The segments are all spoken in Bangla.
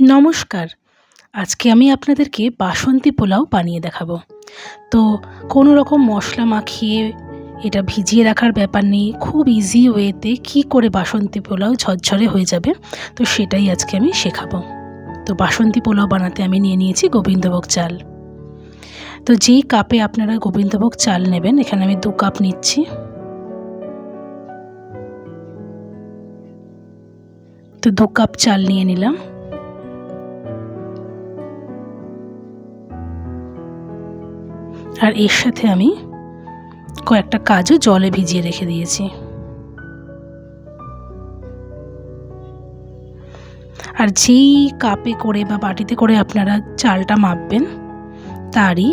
নমস্কার। আজকে আমি আপনাদেরকে বাসন্তী পোলাও বানিয়ে দেখাবো। তো কোনো রকম মশলা মাখিয়ে এটা ভিজিয়ে রাখার ব্যাপার নেই, খুব ইজি ওয়েতে কি করে বাসন্তী পোলাও ঝরঝরে হয়ে যাবে, তো সেটাই আজকে আমি শেখাবো। তো বাসন্তী পোলাও বানাতে আমি নিয়ে নিয়েছি গোবিন্দভোগ চাল। তো যেই কাপে আপনারা গোবিন্দভোগ চাল নেবেন, এখানে আমি দু কাপ নিচ্ছি। তো দু কাপ চাল নিয়ে নিলাম। আর এর সাথে আমি কয়েকটা কাজু জলে ভিজিয়ে রেখে দিয়েছি। আর যেই কাপে করে বা বাটিতে করে আপনারা চালটা মাপবেন, তারই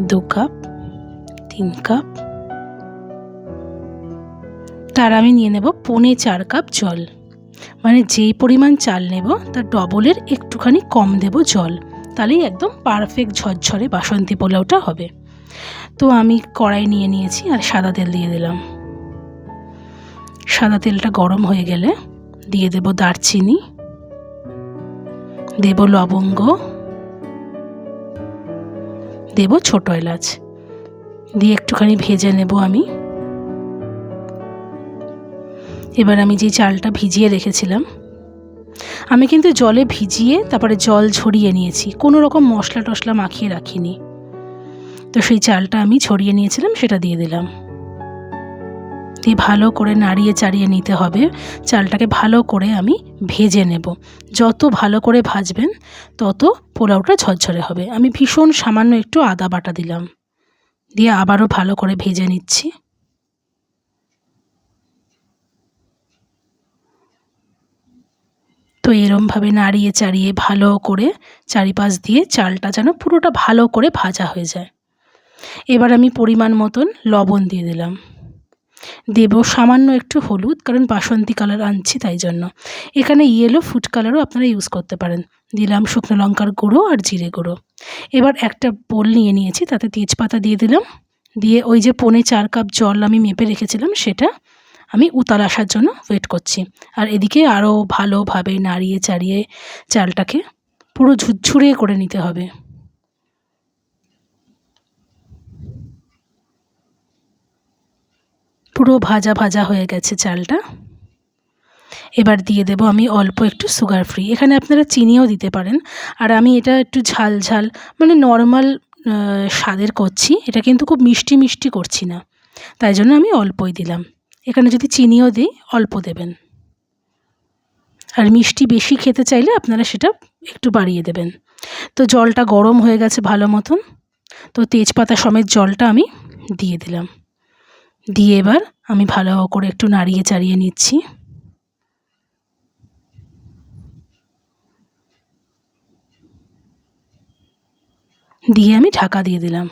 দু কাপ, তিন কাপ, তার আমি নিয়ে নেব পনে চার কাপ জল। মানে যেই পরিমাণ চাল নেব, তার ডবলের একটুখানি কম দেব জল। তাহলেই একদম পারফেক্ট ঝরঝরে বাসন্তী পোলাওটা হবে। তো আমি কড়াই নিয়ে নিয়েছি আর সাদা তেল দিয়ে দিলাম। সাদা তেলটা গরম হয়ে গেলে দিয়ে দেব দারচিনি, দেব লবঙ্গ, দেব ছোট এলাচ। দিয়ে একটুখানি ভেজে নেব আমি। এবার আমি যে চালটা ভিজিয়ে রেখেছিলাম আমি কিন্তু জলে ভিজিয়ে তারপরে জল ছড়িয়ে নিয়েছি। কোনো রকম মশলা টশলা মাখিয়ে রাখিনি। তো সেই চালটা আমি ছড়িয়ে নিয়েছিলাম, সেটা দিয়ে দিলাম। দিয়ে ভালো করে নাড়িয়ে চাড়িয়ে নিতে হবে। চালটাকে ভালো করে আমি ভেজে নেব। যত ভালো করে ভাজবেন, তত পোলাওটা ঝরঝরে হবে। আমি ভীষণ সামান্য একটু আদা বাটা দিলাম। দিয়ে আবারও ভালো করে ভেজে নিচ্ছি। তো এরমভাবে নাড়িয়ে চাড়িয়ে ভালো করে চারিপাশ দিয়ে চালটা যেন পুরোটা ভালো করে ভাজা হয়ে যায়। এবার আমি পরিমাণ মতন লবণ দিয়ে দিলাম। দেব সামান্য একটু হলুদ, কারণ বাসন্তী কালার আনছি তাই জন্য। এখানে ইয়েলো ফুড কালারও আপনারা ইউজ করতে পারেন। দিলাম শুকনো লঙ্কার গুঁড়ো আর জিরে গুঁড়ো। এবার একটা বোল নিয়ে নিয়েছি, তাতে তেজপাতা দিয়ে দিলাম। দিয়ে ওই যে পনে চার কাপ জল আমি মেপে রেখেছিলাম, সেটা আমি উতাল আসার জন্য ওয়েট করছি। আর এদিকে আরও ভালোভাবে নাড়িয়ে চাড়িয়ে চালটাকে পুরো ঝুরঝুরে করে নিতে হবে। পুরো ভাজা ভাজা হয়ে গেছে চালটা। এবার দিয়ে দেব আমি অল্প একটু সুগার ফ্রি এখানে আপনারা চিনিও দিতে পারেন। আর আমি এটা একটু ঝাল ঝাল মানে নর্মাল স্বাদের করছি। এটা কিন্তু খুব মিষ্টি মিষ্টি করছি না। তাই জন্য আমি অল্পই দিলাম। এখানে যদি চিনিও দিই, অল্প দেবেন। আর মিষ্টি বেশি খেতে চাইলে আপনারা সেটা একটু বাড়িয়ে দেবেন। তো জলটা গরম হয়ে গেছে ভালো মতন। তো তেজপাতা সমেত জলটা আমি দিয়ে দিলাম। দিয়ে এবার আমি ভালো করে একটু নাড়িয়ে চাড়িয়ে নিচ্ছি। দিয়ে আমি ঢাকা দিয়ে দিলাম।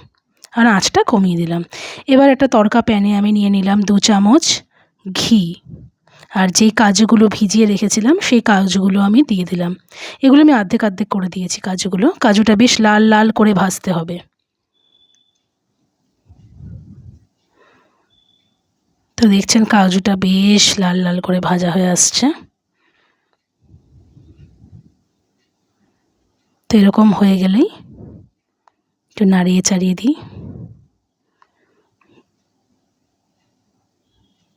আর আঁচটা কমিয়ে দিলাম। এবার একটা তড়কা প্যানে আমি নিয়ে নিলাম দু চামচ। ঘি। আর যেই কাজুগুলো ভিজিয়ে রেখেছিলাম, সেই কাজুগুলো আমি দিয়ে দিলাম। এগুলো আমি আর্ধেক আর্ধেক করে দিয়েছি কাজুগুলো। কাজুটা বেশ লাল লাল করে ভাজতে হবে। তো দেখছেন কাজুটা বেশ লাল লাল করে ভাজা হয়ে আসছে। তো এরকম হয়ে গেলেই একটু নাড়িয়ে চাড়িয়ে দিই।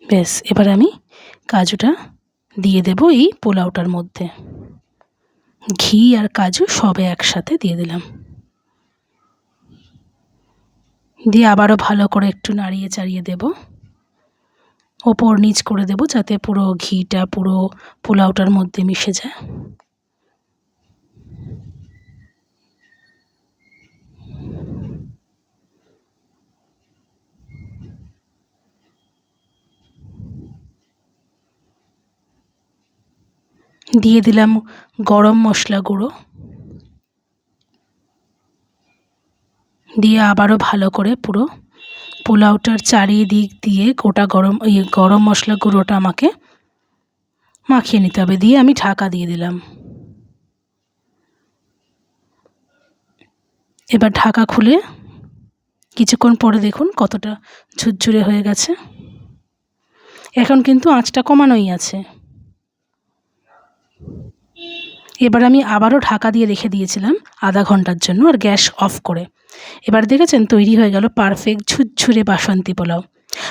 ব্যাস, এবার আমি কাজুটা দিয়ে দেব এই পোলাওটার মধ্যে। ঘি আর কাজু সবে একসাথে দিয়ে দিলাম। দিয়ে আবারও ভালো করে একটু নাড়িয়ে চাড়িয়ে দেব। ওপর নিচ করে দেব যাতে পুরো ঘিটা, পুরো পোলাওটার মধ্যে মিশে যায়। দিয়ে দিলাম গরম মশলা গুঁড়ো। দিয়ে আবারও ভালো করে পুরো পোলাওটার চারিদিক দিয়ে গোটা গরম ইয়ে গরম মশলা গুঁড়োটা আমাকে মাখিয়ে নিতে হবে। দিয়ে আমি ঢাকা দিয়ে দিলাম। এবার ঢাকা খুলে কিছুক্ষণ পরে দেখুন কতটা ঝুরঝুরে হয়ে গেছে। এখন কিন্তু আঁচটা কমানোই আছে। এবার আমি আবারও ঢাকা দিয়ে রেখে দিয়েছিলাম আধা ঘণ্টার জন্য আর গ্যাস অফ করে। এবার দেখেছেন তৈরি হয়ে গেল পারফেক্ট ঝুরঝুরে বাসন্তী পোলাও।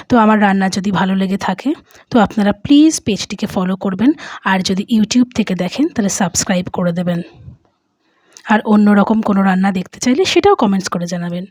তো আমার রান্না যদি ভালো লেগে থাকে, তো আপনারা প্লিজ পেজটিকে ফলো করবেন আর যদি ইউটিউব থেকে দেখেন, তাহলে সাবস্ক্রাইব করে দেবেন। আর অন্য রকম কোনো রান্না দেখতে চাইলে সেটাও কমেন্টস করে জানাবেন।